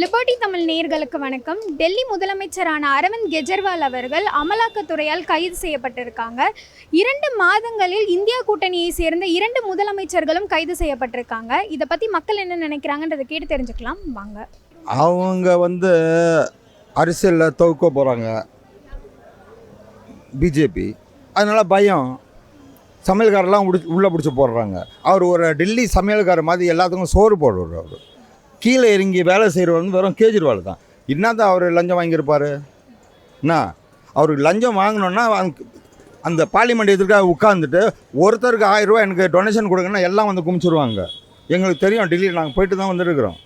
Liberty Tamil நேர்களுக்கு வணக்கம். டெல்லி முதலமைச்சரான அரவிந்த் கெஜ்ரிவால் அவர்கள் அமலாக்கத்துறையால் கைது செய்யப்பட்டிருக்காங்க. இரண்டு மாதங்களில் இந்தியா கூட்டணியை சேர்ந்த இரண்டு முதலமைச்சர்களும் கைது செய்யப்பட்டிருக்காங்க. இதை பற்றி மக்கள் என்ன நினைக்கிறாங்கன்றதை கேட்டு தெரிஞ்சுக்கலாம். வாங்க. அவங்க வந்து அரசியலில் துவக்க போகிறாங்க பிஜேபி அதனால் பயம். சமையல்காரெல்லாம் உடி உள்ளே பிடிச்சி போடுறாங்க. அவர் ஒரு டெல்லி சமையல்காரர் மாதிரி எல்லாத்துக்கும் சோறு போடுறார் அவர். கீழே இறங்கி வேலை செய்கிறவர் வந்து வெறும் கேஜ்ரிவால் தான். என்னதான் அவர் லஞ்சம் வாங்கியிருப்பார்? என்ன? அவருக்கு லஞ்சம் வாங்கினோன்னா அந்த பார்லிமெண்ட் எதிர்க்காக உட்காந்துட்டு ஒருத்தருக்கு ஆயிரம் எனக்கு டொனேஷன் கொடுங்கன்னா எல்லாம் வந்து குமிச்சிருவாங்க. எங்களுக்கு தெரியும் டெல்லி நாங்கள் போயிட்டு தான் வந்துருக்குறோம்.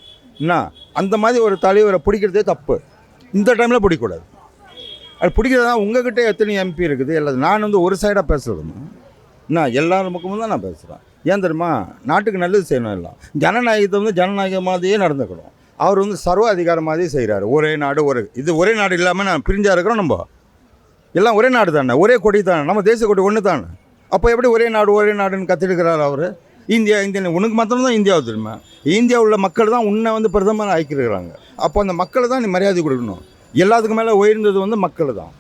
என்ன? அந்த மாதிரி ஒரு தலைவரை பிடிக்கிறதே தப்பு. இந்த டைமில் பிடிக்கக்கூடாது. அது பிடிக்கிறதா உங்ககிட்ட எத்தனை எம்பி இருக்குது? எல்லாம் நான் வந்து ஒரு சைடாக பேசுகிறதுமா என்ன? எல்லா பக்கமும் தான் நான் பேசுகிறேன் ஏன் தெரியுமா? நாட்டுக்கு நல்லது செய்யணும் எல்லாம். ஜனநாயகத்தை வந்து ஜனநாயக மாதிரியே நடந்துக்கணும். அவர் வந்து சர்வ அதிகாரம் மாதிரியே செய்கிறாரு ஒரே நாடு ஒரு இது ஒரே நாடு இல்லாமல் நான் பிரிஞ்சாக இருக்கிறோம் நம்ம. எல்லாம் ஒரே நாடு தானே? ஒரே கொடி தானே? நம்ம தேசிய கொடி ஒன்று தானே? அப்போ எப்படி ஒரே நாடு ஒரே நாடுன்னு கத்திருக்கிறார் அவர்? இந்தியா இந்தியா உனக்கு மாத்திரம்தான் இந்தியாவை தெரியுமா? இந்தியா உள்ள மக்கள் தான் உன்னை வந்து பிரதமர் ஆக்கியிருக்கிறாங்க. அப்போ அந்த மக்களை தான் நீ மரியாதை கொடுக்கணும். எல்லாத்துக்கும் மேலே உயர்ந்தது வந்து மக்கள் தான்.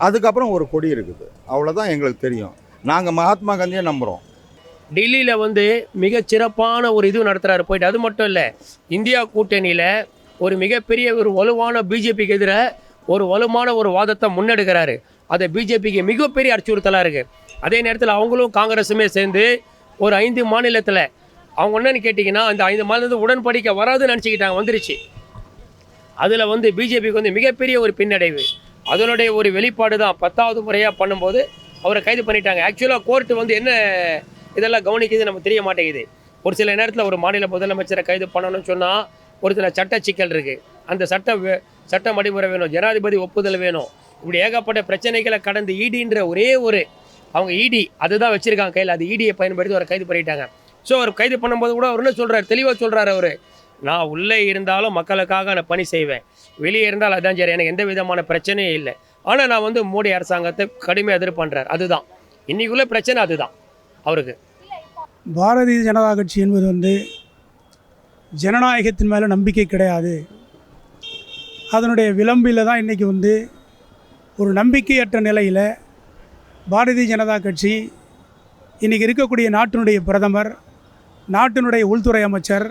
அதுக்கப்புறம் ஒரு கொடி இருக்குது. அவ்வளோதான் எங்களுக்கு தெரியும். நாங்கள் மகாத்மா காந்தியை நம்புகிறோம் டெல்லியில் வந்து மிக சிறப்பான ஒரு இது நடத்துகிறாரு போயிட்டு அது மட்டும் இல்லை இந்தியா கூட்டணியில் ஒரு மிகப்பெரிய ஒரு வலுவான பிஜேபிக்கு எதிராக ஒரு வலுவான ஒரு வாதத்தை முன்னெடுக்கிறாரு. அதை பிஜேபிக்கு மிகப்பெரிய அச்சுறுத்தலாக இருக்குது அதே நேரத்தில் அவங்களும் காங்கிரஸுமே சேர்ந்து ஒரு ஐந்து மாநிலத்தில் அவங்க என்னன்னு கேட்டிங்கன்னா அந்த ஐந்து மாநிலத்தில் உடன்படிக்கை வராதுன்னு நினச்சிக்கிட்டாங்க வந்துருச்சு. அதில் வந்து பிஜேபிக்கு வந்து மிகப்பெரிய ஒரு பின்னடைவு. அதனுடைய ஒரு வெளிப்பாடு தான் பத்தாவது முறையாக பண்ணும்போது அவரை கைது பண்ணிட்டாங்க. ஆக்சுவலாக கோர்ட்டு வந்து என்ன இதெல்லாம் கவனிக்கிறது நமக்கு தெரிய மாட்டேங்குது. ஒரு சில நேரத்தில் ஒரு மாநில முதலமைச்சரை கைது பண்ணணும்னு சொன்னால் ஒரு சில சட்ட சிக்கல் இருக்குது அந்த சட்ட வே- சட்ட வழிமுறை வேணும் ஜனாதிபதி ஒப்புதல் வேணும். இப்படி ஏகப்பட்ட பிரச்சனைகளை கடந்து ஈடின்ற ஒரே ஒரு அவங்க இடி அதுதான் வச்சுருக்காங்க கையில். அது இடியை பயன்படுத்தி அவரை கைது பண்ணிட்டாங்க. ஸோ அவர் கைது பண்ணும்போது கூட அவர் என்ன சொல்கிறார் தெளிவாக சொல்கிறார் அவர். நான் உள்ளே இருந்தாலும் மக்களுக்காக நான் பணி செய்வேன். வெளியே இருந்தால் அதான் சரி எனக்கு எந்த விதமான பிரச்சனையும் இல்லை. ஆனால் நான் வந்து மோடி அரசாங்கத்தை கடுமையாக எதிர்ப்பு பண்ணுறார் அதுதான். இன்றைக்குள்ளே பிரச்சனை அதுதான். அவருக்கு. பாரதிய ஜனதா கட்சி என்பது வந்து ஜனநாயகத்தின் மேலே நம்பிக்கை கிடையாது. அதனுடைய விளம்பில் தான் இன்றைக்கி வந்து ஒரு நம்பிக்கையற்ற நிலையில் பாரதிய ஜனதா கட்சி இன்றைக்கி இருக்கக்கூடிய நாட்டினுடைய பிரதமர் நாட்டினுடைய உள்துறை அமைச்சர்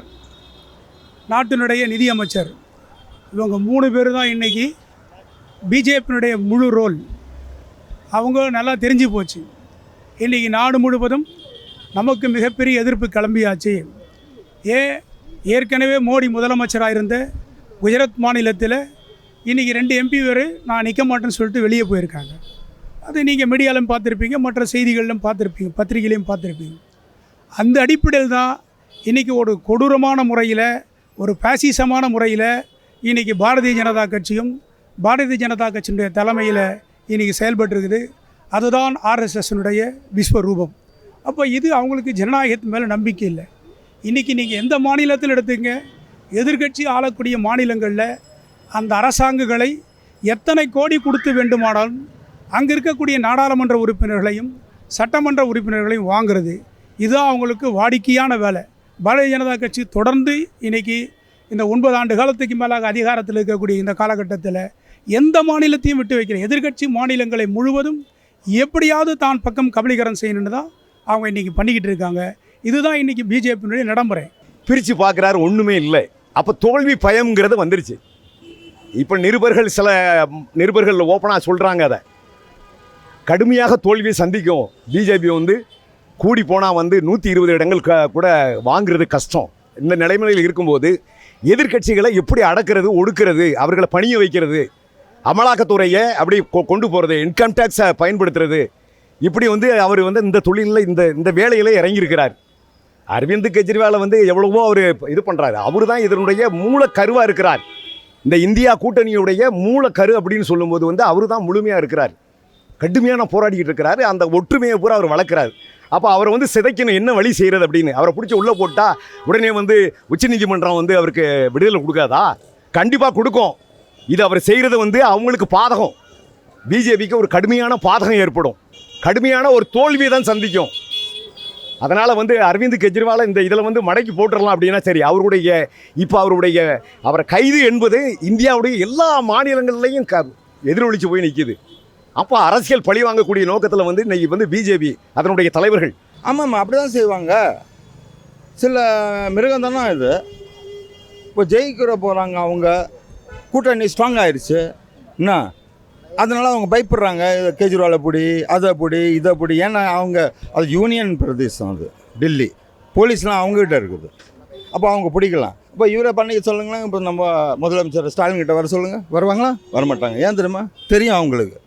நாட்டினுடைய நிதியமைச்சர் இவங்க மூணு பேர் தான் இன்றைக்கி பிஜேபியினுடைய முழு ரோல். அவங்க நல்லா தெரிஞ்சு போச்சு. இன்றைக்கி நாடு முழுவதும் நமக்கு மிகப்பெரிய எதிர்ப்பு கிளம்பியாச்சு. ஏ ஏற்கனவே மோடி முதலமைச்சராக இருந்த குஜராத் மாநிலத்தில் இன்றைக்கி ரெண்டு எம்பி பேர் நான் நிற்க மாட்டேன்னு சொல்லிட்டு வெளியே போயிருக்காங்க. அது நீங்கள் மீடியாலையும் பார்த்துருப்பீங்க மற்ற செய்திகளிலும் பார்த்துருப்பீங்க பத்திரிகையிலையும் பார்த்துருப்பீங்க. அந்த அடிப்படையில் தான் இன்றைக்கி ஒரு கொடூரமான முறையில் ஒரு பாசிசமான முறையில் இன்றைக்கி பாரதிய ஜனதா கட்சியும் பாரதிய ஜனதா கட்சியினுடைய தலைமையில் இன்றைக்கி செயல்பட்டுருக்குது. அதுதான் ஆர்எஸ்எஸ்னுடைய விஸ்வரூபம். அப்போ இது அவங்களுக்கு ஜனநாயகத்து மேலே நம்பிக்கை இல்லை. இன்றைக்கி நீங்கள் எந்த மாநிலத்தில் எடுத்துங்க? எதிர்க்கட்சி ஆளக்கூடிய மாநிலங்களில் அந்த அரசாங்கங்களை எத்தனை கோடி கொடுத்து வேண்டுமானாலும் அங்கே இருக்கக்கூடிய நாடாளுமன்ற உறுப்பினர்களையும் சட்டமன்ற உறுப்பினர்களையும் வாங்கிறது இதுதான் அவங்களுக்கு வாடிக்கையான வேலை. பாரதிய ஜனதா கட்சி தொடர்ந்து இன்னைக்கு இந்த ஒன்பது ஆண்டு காலத்துக்கு மேலாக அதிகாரத்தில் இருக்கக்கூடிய இந்த காலகட்டத்தில் எந்த மாநிலத்தையும் விட்டு வைக்கிற எதிர்க்கட்சி மாநிலங்களை முழுவதும் எப்படியாவது தான் பக்கம் கபலீகரம் செய்யணுன்னு தான் அவங்க இன்றைக்கி பண்ணிக்கிட்டு இருக்காங்க. இதுதான் இன்றைக்கி பிஜேபியினுடைய நடைமுறை. பிரித்து பார்க்குறாரு ஒன்றுமே இல்லை. அப்போ தோல்வி பயம்ங்கிறது வந்துருச்சு. இப்போ நிருபர்கள் சில நிருபர்கள் ஓப்பனாக சொல்கிறாங்க அதை. கடுமையாக தோல்வியை சந்திக்கும் பிஜேபி வந்து கூடி போனால் வந்து நூற்றி இருபது இடங்கள் க கூட வாங்குறது கஷ்டம். இந்த நிலைமையில் இருக்கும்போது எதிர்க்கட்சிகளை எப்படி அடக்கிறது ஒடுக்கிறது அவர்களை பணிய வைக்கிறது அமலாக்கத்துறையை அப்படி கொ- கொண்டு போகிறது இன்கம் டேக்ஸை பயன்படுத்துறது இப்படி வந்து அவர் வந்து இந்த தொழிலில் இந்த இந்த வேலையில் இறங்கியிருக்கிறார். அரவிந்த் கெஜ்ரிவாலை வந்து எவ்வளவோ அவர் இது பண்ணுறாரு அவர் தான் இதனுடைய மூல கருவாக இருக்கிறார். இந்த இந்தியா கூட்டணியுடைய மூல கரு அப்படின்னு சொல்லும்போது வந்து அவர் தான் முழுமையாக இருக்கிறார். கடுமையான போராடிக்கிட்டு இருக்கிறாரு. அந்த ஒற்றுமையை பூரா அவர் வளர்க்குறாரு. அப்போ அவரை வந்து சிதைக்கணும் என்ன வழி செய்கிறது அப்படின்னு. அவரை பிடிச்சி உள்ளே போட்டால் உடனே வந்து உச்சநீதிமன்றம் வந்து அவருக்கு விடுதலை கொடுக்காதா? கண்டிப்பாக கொடுக்கும். இது அவர் செய்கிறது வந்து அவங்களுக்கு பாதகம். பிஜேபிக்கு ஒரு கடுமையான பாதகம் ஏற்படும். கடுமையான ஒரு தோல்வியை தான் சந்திக்கும். அதனால் வந்து அரவிந்த் கெஜ்ரிவாலை இந்த இதில் வந்து மடக்கி போட்டுடலாம் அப்படின்னா சரி அவருடைய இப்போ அவருடைய அவரை கைது என்பது இந்தியாவுடைய எல்லா மாநிலங்கள்லையும் க எதிரொலிச்சு போய் நிற்கிது அப்போ அரசியல் பழி வாங்கக்கூடிய நோக்கத்தில் வந்து இன்றைக்கி வந்து பிஜேபி அதனுடைய தலைவர்கள். ஆமாம்மா அப்படி தான் செய்வாங்க. சில மிருகந்தனம் இது. இப்போ ஜெயிக்கிற போகிறாங்க அவங்க. கூட்டணி ஸ்ட்ராங் ஆயிடுச்சு என்ன? அதனால அவங்க பயப்படுறாங்க கேஜ்ரிவாலை கெஜ்ரிவாலை பிடி அதை பிடி இதை பிடி. ஏன்னா அவங்க அது யூனியன் பிரதேசம் அது டெல்லி. போலீஸ்லாம் அவங்ககிட்ட இருக்குது. அப்போ அவங்க பிடிக்கலாம். இப்போ இவரை பண்ணிக்க சொல்லுங்களேன். இப்போ நம்ம முதலமைச்சர் ஸ்டாலின் கிட்ட வர சொல்லுங்கள் வருவாங்களா? வரமாட்டாங்க. ஏன் தெரியுமா? தெரியும் அவங்களுக்கு.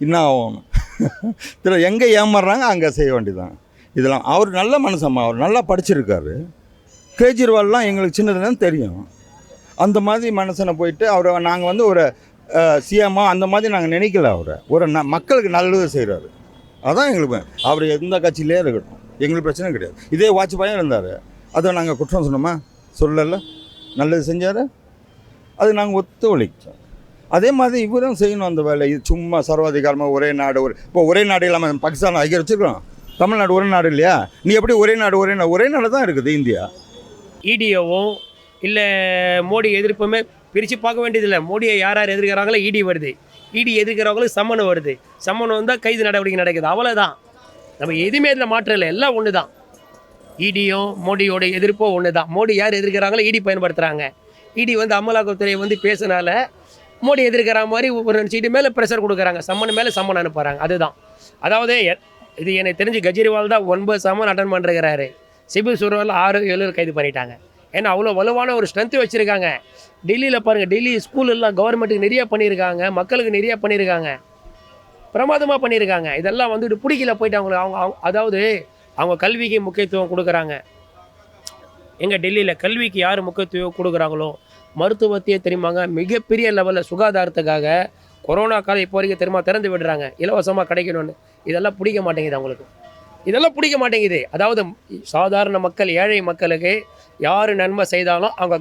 என்ன ஆகும்? தெரியல எங்கே ஏமாறுறாங்க அங்கே செய்ய வேண்டியதான் இதெல்லாம் அவர் நல்ல மனுஷம்மா அவர் நல்லா படிச்சிருக்காரு. கேஜ்ரிவால்லாம் எங்களுக்கு சின்னதுலேருந்து தெரியும். அந்த மாதிரி மனுஷனை போயிட்டு அவரை நாங்கள் வந்து ஒரு சிஎம்மா அந்த மாதிரி நாங்கள் நினைக்கல அவரை. ஒரு ந மக்களுக்கு நல்லது செய்கிறாரு அதான் எங்களுக்கு அவர் எந்த கட்சியிலே இருக்கட்டும். எங்களுக்கு பிரச்சனை கிடையாது. இதே வாஜ்பாயும் இருந்தார். அதை நாங்கள் குற்றம் சொன்னோமா? சொல்லலை. நல்லது செஞ்சார். அது நாங்கள் ஒத்துழைச்சோம். அதே மாதிரி இவரும் செய்யணும் அந்த வேலை. இது சும்மா சர்வாதிகாரமாக ஒரே நாடு ஒரு இப்போ ஒரே நாடு இல்லாமல் பாகிஸ்தான் ஐக்கிய வச்சுருக்கோம் தமிழ்நாடு ஒரே நாடு இல்லையா? நீ எப்படி ஒரே நாடு ஒரே நாடு ஒரே நாடு தான் இருக்குது இந்தியா. இடியோவும் இல்லை மோடி எதிர்ப்புமே பிரித்து பார்க்க வேண்டியதில்லை. மோடியை யார் யார் எதிர்க்கிறாங்களோ இடி வருது. இடி எதிர்க்கிறவங்களுக்கு சம்மன் வருது. சம்மன் வந்தால் கைது நடவடிக்கை நடக்குது. அவ்வளோதான் நம்ம எதுவுமே இதில் மாற்றம் இல்லை. எல்லாம் ஒன்று தான் இடியும் மோடியோட எதிர்ப்போ ஒன்று தான் மோடி யார் எதிர்க்கிறாங்களோ இடி பயன்படுத்துகிறாங்க இடி வந்து அமலாக்கத்துறை வந்து பேசினால மோடி எதிர்க்கிற மாதிரி ஒரு சீட்டு மேலே ப்ரெஷர் கொடுக்குறாங்க. சம்மன் மேலே சம்மன் அனுப்புகிறாங்க அதுதான். அதாவது இது எனக்கு தெரிஞ்சு கெஜ்ரிவால் தான் ஒன்பது சம்மன் அட்டன் பண்ணுறாரு சிபில் சூர்வால் ஆறு ஏழு கைது பண்ணிட்டாங்க. ஏன்னா அவ்வளோ வலுவான ஒரு ஸ்ட்ரென்த்து வச்சுருக்காங்க. டெல்லியில் பாருங்கள் டெல்லி ஸ்கூலெல்லாம் கவர்மெண்ட்டுக்கு நிறைய பண்ணியிருக்காங்க மக்களுக்கு நிறைய பண்ணியிருக்காங்க. பிரமாதமாக பண்ணியிருக்காங்க. இதெல்லாம் வந்துட்டு பிடிக்கல போயிட்டு அவங்களுக்கு அவங்க அவங்க- அதாவது அவங்க கல்விக்கு முக்கியத்துவம் கொடுக்குறாங்க. எங்கள் டெல்லியில் கல்விக்கு யார் முக்கியத்துவம் கொடுக்குறாங்களோ மருத்துவத்தையே தெரியுமாங்க மிகப்பெரிய லெவலில் சுகாதாரத்துக்காக கொரோனா காலம் இப்போ வரைக்கும் தெரியுமா திறந்து விடுறாங்க. இலவசமாக கிடைக்கணும்னு. இதெல்லாம் பிடிக்க மாட்டேங்குது அவங்களுக்கு. இதெல்லாம் பிடிக்க மாட்டேங்குது. அதாவது சாதாரண மக்கள் ஏழை மக்களுக்கு யார் நன்மை செய்தாலும் அவங்க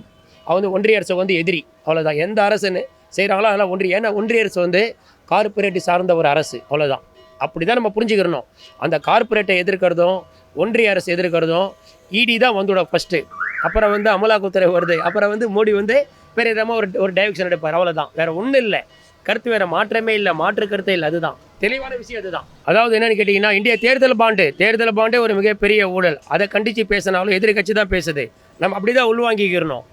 அவங்க வந்து ஒன்றிய அரசு வந்து எதிரி. அவ்வளோதான் எந்த அரசுன்னு செய்கிறாங்களோ அதெல்லாம் ஒன்றிய ஏன்னா ஒன்றிய அரசு வந்து கார்ப்பரேட் சார்ந்த ஒரு அரசு. அவ்வளோதான் அப்படி தான் நம்ம புரிஞ்சுக்கிறணும். அந்த கார்ப்பரேட்டை எதிர்க்கிறதும் ஒன்றிய அரசு எதிர்க்கிறதும் இடி தான் வந்துவிட ஃபஸ்ட்டு அப்புறம் வந்து அமலாக்கத்துறை வருது. அப்புறம் வந்து மோடி வந்து வேறு விதமாக ஒரு ஒரு டைரக்ஷன் எடுப்பார். அவ்வளோதான் வேறு ஒன்றும் இல்லை. கருத்து வேறு மாற்றமே இல்லை. மாற்று கருத்தே இல்லை. அதுதான். தெளிவான விஷயம் அதுதான் அதாவது என்னன்னு கேட்டிங்கன்னா இந்திய தேர்தல் பாண்டு தேர்தல் பாண்டே ஒரு மிகப்பெரிய ஊழல். அதை கண்டித்து பேசினாலும் எதிர்கட்சி தான் பேசுது. நம்ம அப்படி தான் உள்வாங்கிக்கிறணும்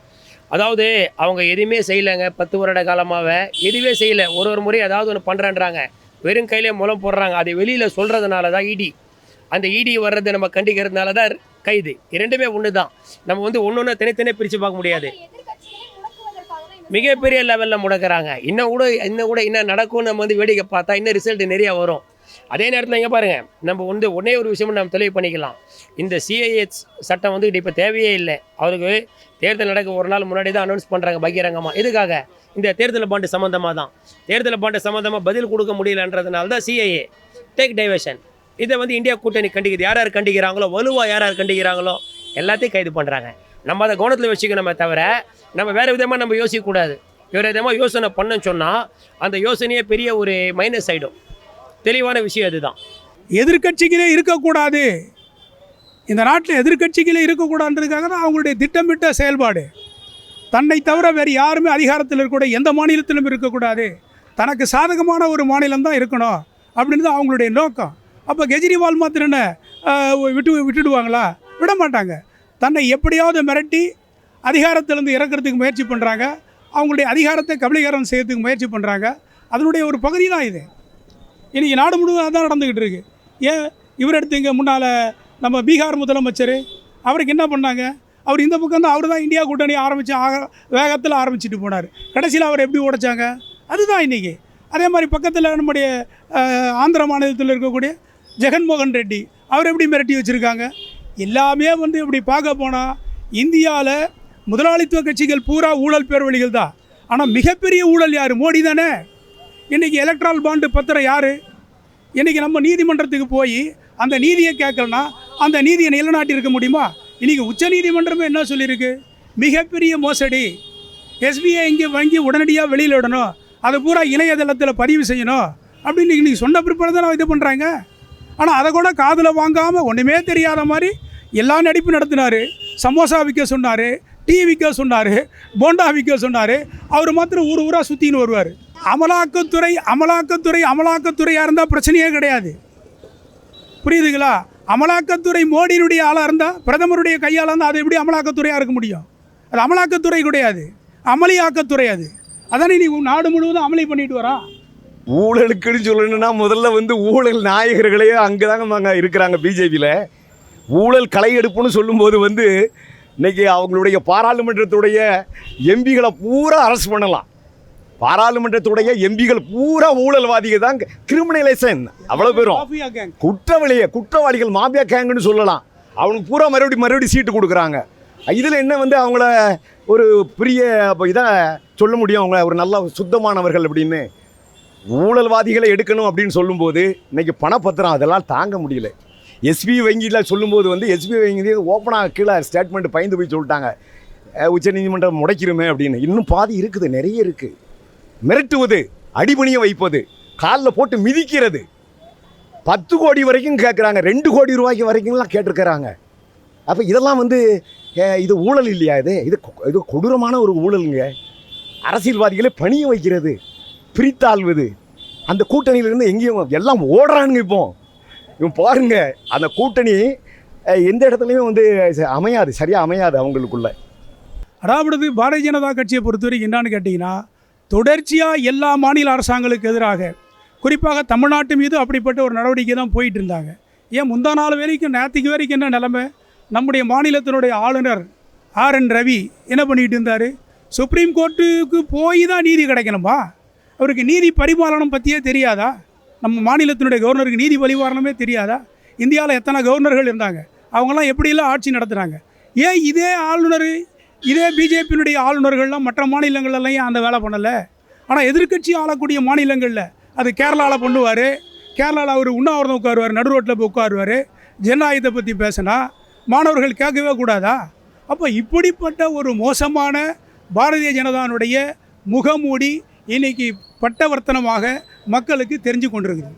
அதாவது அவங்க எதுவுமே செய்யலைங்க. பத்து வருட காலமாக எதுவுமே செய்யலை. ஒரு ஒரு முறை ஏதாவது ஒன்று பண்ணுறேன்றாங்க வெறும் கையிலே மூலம் போடுறாங்க. அதை வெளியில் சொல்கிறதுனால தான் இடி. அந்த இடி வர்றதை நம்ம கண்டிக்கிறதுனால தான் கைது. இரண்டுமே ஒன்று தான் நம்ம வந்து ஒன்று ஒன்று தனித்தனியாக பிரித்து பார்க்க முடியாது. மிகப்பெரிய லெவலில் முடக்கிறாங்க. இன்னும் கூட இன்னும் கூட என்ன நடக்கும்னு நம்ம வந்து வேடிக்கை பார்த்தா இன்னும் ரிசல்ட் நிறைய வரும். அதே நேரத்தில் இங்கே பாருங்கள் நம்ம வந்து ஒன்றே ஒரு விஷயமும் நம்ம தெளிவு பண்ணிக்கலாம். இந்த சிஐஏ சட்டம் வந்து இப்போ தேவையே இல்லை. அவருக்கு தேர்தல் நடக்க ஒரு நாள் முன்னாடி தான் அனௌன்ஸ் பண்ணுறாங்க பகிரங்கமாக எதுக்காக? இந்த தேர்தல் பாண்டு சம்மந்தமாக தான். தேர்தல் பாண்டு சம்மந்தமாக பதில் கொடுக்க முடியலன்றதுனால தான் சிஐஏ டேக் டைவர்ஷன் இதை வந்து இந்தியா கூட்டணி கண்டிக்குது. யார் யார் கண்டிக்கிறாங்களோ வலுவாக யார் யார் கண்டிக்கிறாங்களோ எல்லாத்தையும் கைது பண்ணுறாங்க நம்ம அதை கவனத்தில் வச்சுக்கணுமே தவிர நம்ம வேறு விதமாக நம்ம யோசிக்கக்கூடாது வேறு விதமாக யோசனை பண்ணன்னு சொன்னால் அந்த யோசனையே பெரிய ஒரு மைனஸ் ஆகிடும் தெளிவான விஷயம் அதுதான். எதிர்கட்சிகளே இருக்கக்கூடாது. இந்த நாட்டில் எதிர்க்கட்சிகளே இருக்கக்கூடாதுன்றதுக்காக தான் அவங்களுடைய திட்டமிட்ட செயல்பாடு. தன்னை தவிர வேறு யாருமே அதிகாரத்தில் இருக்கக்கூடாது எந்த மாநிலத்திலும் இருக்கக்கூடாது. தனக்கு சாதகமான ஒரு மாநிலம் தான் இருக்கணும் அப்படின்னு தான் அவங்களுடைய நோக்கம். அப்போ கெஜ்ரிவால் மாத்திரம் என்ன விட்டு விட்டுடுவாங்களா? விட மாட்டாங்க தன்னை எப்படியாவது மிரட்டி அதிகாரத்திலேருந்து இறக்கிறதுக்கு முயற்சி பண்ணுறாங்க அவங்களுடைய அதிகாரத்தை கபலீகரம் செய்யறதுக்கு முயற்சி பண்ணுறாங்க அதனுடைய ஒரு பகுதி தான் இது. இன்றைக்கி நாடு முழுவதும் தான் நடந்துக்கிட்டு இருக்கு. ஏன்? இவர் எடுத்தீங்க முன்னால் நம்ம பீகார் முதலமைச்சர் அவருக்கு என்ன பண்ணாங்க? அவர் இந்த பக்கம் தான் அவர் தான் இந்தியா கூட்டணி ஆரம்பித்து ஆக வேகத்தில் ஆரம்பிச்சிட்டு போனார். கடைசியில் அவர் எப்படி உடைச்சாங்க? அதுதான் இன்றைக்கி அதே மாதிரி பக்கத்தில் நம்முடைய ஆந்திர மாநிலத்தில் இருக்கக்கூடிய ஜெகன்மோகன் ரெட்டி அவர் எப்படி மிரட்டி வச்சுருக்காங்க? எல்லாமே வந்து இப்படி பார்க்க போனால் இந்தியாவில் முதலாளித்துவ கட்சிகள் பூரா ஊழல் பேர்வழிகள் தான் ஆனால் மிகப்பெரிய ஊழல் யார்? மோடி தானே. இன்றைக்கி எலக்ட்ரால் பாண்டு பத்திரம் யார்? இன்றைக்கி நம்ம நீதிமன்றத்துக்கு போய் அந்த நீதியை கேட்கலனா அந்த நீதியை நிலநாட்டி இருக்க முடியுமா? இன்றைக்கி உச்ச நீதிமன்றமே என்ன சொல்லியிருக்கு? மிகப்பெரிய மோசடி. எஸ்பிஐ இங்கே வங்கி உடனடியாக வெளியில் விடணும். அதை பூரா இணையதளத்தில் பதிவு செய்யணும். அப்படின்னு இன்றைக்கி சொன்ன பிற்பாடு தான் இது பண்ணுறாங்க ஆனால் அதை கூட காதில் வாங்காமல் ஒன்றுமே தெரியாத மாதிரி எல்லா நடிப்பு நடத்தினார். சமோசா விற்க சொன்னார். டீ விற்க சொன்னார் போண்டா விற்க சொன்னார். அவர் மாத்திரம் ஊர் ஊராக சுற்றின்னு வருவார். அமலாக்கத்துறை அமலாக்கத்துறை அமலாக்கத்துறையாக இருந்தால் பிரச்சனையே கிடையாது. புரியுதுங்களா? அமலாக்கத்துறை மோடியினுடைய ஆளாக இருந்தால் பிரதமருடைய கையால் இருந்தால் அது எப்படி அமலாக்கத்துறையாக இருக்க முடியும்? அது அமலாக்கத்துறை கிடையாது. அமளியாக்கத்துறை அது. அதானே நீ உன் நாடு முழுவதும் அமளி பண்ணிட்டு வரா? ஊழலுக்குன்னு சொல்லணும்னா முதல்ல வந்து ஊழல் நாயகர்களே அங்கே தாங்க இருக்கிறாங்க பிஜேபியில் ஊழல் களை எடுப்புன்னு சொல்லும்போது வந்து இன்னைக்கு அவங்களுடைய பாராளுமன்றத்துடைய எம்பிகளை பூரா அரெஸ்ட் பண்ணலாம். பாராளுமன்றத்துடைய எம்பிகள் பூரா ஊழல்வாதிகள் தான் கிரிமினலைசேஷன் அவ்வளோ பேரும். குற்றவாளிய குற்றவாளிகள் மாபியா கேங்குன்னு சொல்லலாம். அவனுக்கு பூரா மறுபடியும் மறுபடியும் சீட்டு கொடுக்குறாங்க. இதில் என்ன வந்து அவங்கள ஒரு பெரிய இதை சொல்ல முடியும்? அவங்க ஒரு நல்ல சுத்தமானவர்கள் அப்படின்னு. ஊழல்வாதிகளை எடுக்கணும் அப்படின்னு சொல்லும்போது இன்னைக்கு பணப்பத்திரம் அதெல்லாம் தாங்க முடியல. எஸ்பி வங்கியில் சொல்லும்போது வந்து எஸ்பி வங்கி ஓப்பனாக கீழே ஸ்டேட்மெண்ட் பயந்து போய் சொல்லிட்டாங்க. உச்சநீதிமன்றம் முடைக்கிறோமே அப்படின்னு. இன்னும் பாதி இருக்குது நிறைய இருக்குது மிரட்டுவது அடிபணிய வைப்பது காலில் போட்டு மிதிக்கிறது. பத்து கோடி வரைக்கும் கேட்குறாங்க ரெண்டு கோடி ரூபாய்க்கு வரைக்கும்லாம் கேட்டிருக்கிறாங்க. அப்போ இதெல்லாம் வந்து இது ஊழல் இல்லையா இது? இது கொ- இது கொடூரமான ஒரு ஊழலுங்க. அரசியல்வாதிகளை பணிய வைக்கிறது பிரித்தாழ்வது அந்த கூட்டணியிலிருந்து எங்கேயும் எல்லாம் ஓடுறானுங்க இப்போ. இவன் பாருங்க அந்த கூட்டணி எந்த இடத்துலையும் வந்து ச- அமையாது சரியாக அமையாது அவங்களுக்குள்ள. அதாவது பாரதிய ஜனதா கட்சியை பொறுத்தவரைக்கும் என்னான்னு கேட்டிங்கன்னா தொடர்ச்சியாக எல்லா மாநில அரசாங்களுக்கு எதிராக குறிப்பாக தமிழ்நாட்டு மீது அப்படிப்பட்ட ஒரு நடவடிக்கை தான் போயிட்டு இருந்தாங்க. ஏன் முந்தா நாள் வரைக்கும் நேற்றுக்கு வரைக்கும் என்ன நிலைமை? நம்முடைய மாநிலத்தினுடைய ஆளுநர் ஆர் என் ரவி என்ன பண்ணிட்டு இருந்தார்? சுப்ரீம் கோர்ட்டுக்கு போய் தான் நீதி கிடைக்கணுமா? அவருக்கு நீதி பரிபாலனம் பற்றியே தெரியாதா? நம்ம மாநிலத்தினுடைய கவர்னருக்கு நீதி பரிவாரணமே தெரியாதா? இந்தியாவில் எத்தனை கவர்னர்கள் இருந்தாங்க? அவங்கெல்லாம் எப்படியெல்லாம் ஆட்சி நடத்துகிறாங்க ஏன் இதே ஆளுநர் இதே பிஜேபியினுடைய ஆளுநர்கள்லாம் மற்ற மாநிலங்கள்லாம் ஏன் அந்த வேலை பண்ணலை? ஆனால் எதிர்கட்சி ஆளக்கூடிய மாநிலங்களில் அது கேரளாவில் பண்ணுவார். கேரளாவில் அவர் உண்ணாவிரதம் உட்காருவார் நடு ரோட்டில் போய் உட்காருவார். ஜனநாயகத்தை பற்றி பேசினா மாணவர்கள் கேட்கவே கூடாதா? அப்போ இப்படிப்பட்ட ஒரு மோசமான பாரதிய ஜனதானுடைய முகமூடி இன்னைக்கு பட்டவர்த்தனமாக மக்களுக்கு தெரிஞ்சு கொண்டிருக்குது.